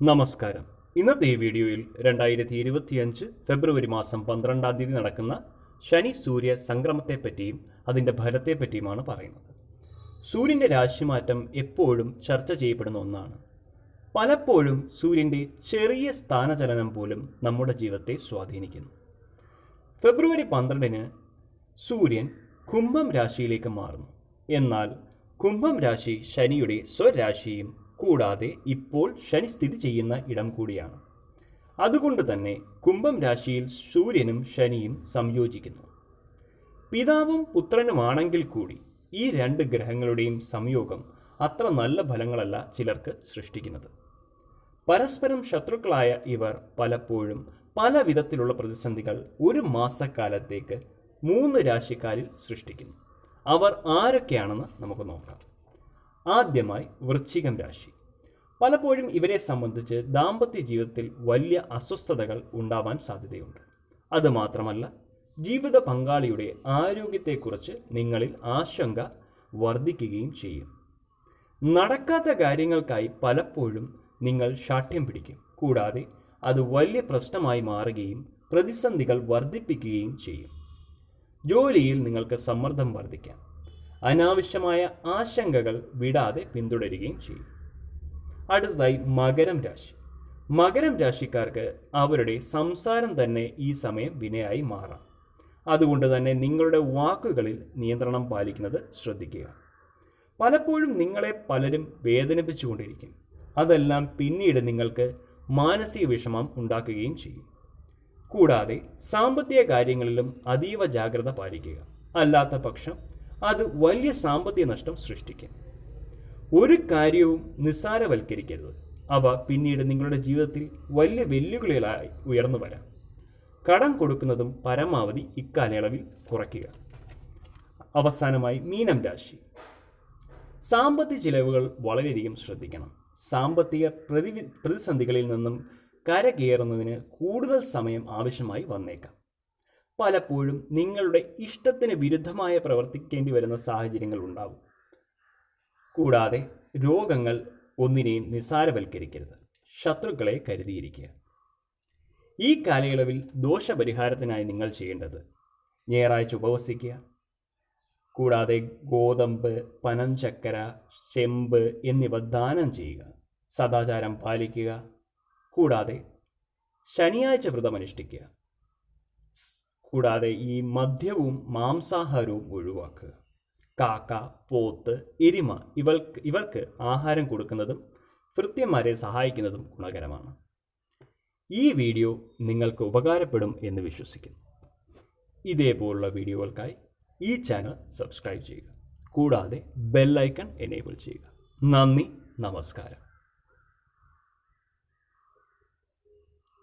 നമസ്കാരം. ഇന്നത്തെ ഈ വീഡിയോയിൽ രണ്ടായിരത്തി ഇരുപത്തിയഞ്ച് ഫെബ്രുവരി മാസം പന്ത്രണ്ടാം തീയതി നടക്കുന്ന ശനി സൂര്യ സംക്രമത്തെപ്പറ്റിയും അതിന്റെ ഫലത്തെപ്പറ്റിയുമാണ് പറയുന്നത്. സൂര്യന്റെ രാശിമാറ്റം എപ്പോഴും ചർച്ച ചെയ്യപ്പെടുന്ന ഒന്നാണ്. പലപ്പോഴും സൂര്യന്റെ ചെറിയ സ്ഥാനചലനം പോലും നമ്മുടെ ജീവിതത്തെ സ്വാധീനിക്കുന്നു. ഫെബ്രുവരി പന്ത്രണ്ടിന് സൂര്യൻ കുംഭം രാശിയിലേക്ക് മാറുന്നു. എന്നാൽ കുംഭം രാശി ശനിയുടെ സ്വരാശിയും കൂടാതെ ഇപ്പോൾ ശനി സ്ഥിതി ചെയ്യുന്ന ഇടം കൂടിയാണ്. അതുകൊണ്ട് തന്നെ കുംഭം രാശിയിൽ സൂര്യനും ശനിയും സംയോജിക്കുന്നു. പിതാവും പുത്രനുമാണെങ്കിൽ കൂടി ഈ രണ്ട് ഗ്രഹങ്ങളുടെയും സംയോഗം അത്ര നല്ല ഫലങ്ങളല്ല ചിലർക്ക് സൃഷ്ടിക്കുന്നത്. പരസ്പരം ശത്രുക്കളായ ഇവർ പലപ്പോഴും പല വിധത്തിലുള്ള പ്രതിസന്ധികൾ ഒരു മാസക്കാലത്തേക്ക് മൂന്ന് രാശിക്കാരിൽ സൃഷ്ടിക്കുന്നു. അവർ ആരൊക്കെയാണെന്ന് നമുക്ക് നോക്കാം. ആദ്യമായി വൃശ്ചികം രാശി. പലപ്പോഴും ഇവരെ സംബന്ധിച്ച് ദാമ്പത്യ ജീവിതത്തിൽ വലിയ അസ്വസ്ഥതകൾ ഉണ്ടാവാൻ സാധ്യതയുണ്ട്. അതുമാത്രമല്ല ജീവിത പങ്കാളിയുടെ ആരോഗ്യത്തെക്കുറിച്ച് നിങ്ങളിൽ ആശങ്ക വർദ്ധിക്കുകയും ചെയ്യും. നടക്കാത്ത കാര്യങ്ങൾക്കായി പലപ്പോഴും നിങ്ങൾ ശാഠ്യം പിടിക്കും. കൂടാതെ അത് വലിയ പ്രശ്നമായി മാറുകയും പ്രതിസന്ധികൾ വർദ്ധിപ്പിക്കുകയും ചെയ്യും. ജോലിയിൽ നിങ്ങൾക്ക് സമ്മർദ്ദം വർദ്ധിക്കാം. അനാവശ്യമായ ആശങ്കകൾ വിടാതെ പിന്തുടരുകയും ചെയ്യും. അടുത്തതായി മകരം രാശി. മകരം രാശിക്കാർക്ക് അവരുടെ സംസാരം തന്നെ ഈ സമയം വിനയായി മാറാം. അതുകൊണ്ട് തന്നെ നിങ്ങളുടെ വാക്കുകളിൽ നിയന്ത്രണം പാലിക്കുന്നത് ശ്രദ്ധിക്കുക. പലപ്പോഴും നിങ്ങളെ പലരും വേദനിപ്പിച്ചുകൊണ്ടിരിക്കും. അതെല്ലാം പിന്നീട് നിങ്ങൾക്ക് മാനസിക വിഷമം ഉണ്ടാക്കുകയും ചെയ്യും. കൂടാതെ സാമ്പത്തിക കാര്യങ്ങളിലും അതീവ ജാഗ്രത പാലിക്കുക. അല്ലാത്ത പക്ഷം അത് വലിയ സാമ്പത്തിക നഷ്ടം സൃഷ്ടിക്കും. ഒരു കാര്യവും നിസ്സാരവൽക്കരിക്കരുത്. അവ പിന്നീട് നിങ്ങളുടെ ജീവിതത്തിൽ വലിയ വെല്ലുവിളികളായി ഉയർന്നു വരാം. കടം കൊടുക്കുന്നതും പരമാവധി ഇക്കാലയളവിൽ കുറയ്ക്കുക. അവസാനമായി മീനം രാശി. സാമ്പത്തിക ചിലവുകൾ വളരെയധികം ശ്രദ്ധിക്കണം. സാമ്പത്തിക പ്രതി പ്രതിസന്ധികളിൽ നിന്നും കരകയറുന്നതിന് കൂടുതൽ സമയം ആവശ്യമായി വന്നേക്കാം. പലപ്പോഴും നിങ്ങളുടെ ഇഷ്ടത്തിന് വിരുദ്ധമായ പ്രവർത്തിക്കേണ്ടി വരുന്ന സാഹചര്യങ്ങൾ ഉണ്ടാകും കൂടാതെ രോഗങ്ങൾ ഒന്നിനെയും നിസ്സാരവൽക്കരിക്കരുത്. ശത്രുക്കളെ കരുതിയിരിക്കുക. ഈ കാലയളവിൽ ദോഷപരിഹാരത്തിനായി നിങ്ങൾ ചെയ്യേണ്ടത് ഞായറാഴ്ച ഉപവസിക്കുക. കൂടാതെ ഗോതമ്പ് പനഞ്ചക്കര ചെമ്പ് എന്നിവ ദാനം ചെയ്യുക. സദാചാരം പാലിക്കുക. കൂടാതെ ശനിയാഴ്ച വ്രതം അനുഷ്ഠിക്കുക കൂടാതെ ഈ മദ്യവും മാംസാഹാരവും ഒഴിവാക്കുക. കാക്ക പോത്ത് എരിമ ഇവർക്ക് ഇവർക്ക് ആഹാരം കൊടുക്കുന്നതും ഭൃത്യന്മാരെ സഹായിക്കുന്നതും ഗുണകരമാണ്. ഈ വീഡിയോ നിങ്ങൾക്ക് ഉപകാരപ്പെടും എന്ന് വിശ്വസിക്കുന്നു. ഇതേപോലുള്ള വീഡിയോകൾക്കായി ഈ ചാനൽ സബ്സ്ക്രൈബ് ചെയ്യുക. കൂടാതെ ബെല്ലൈക്കൺ എനേബിൾ ചെയ്യുക. നന്ദി നമസ്കാരം.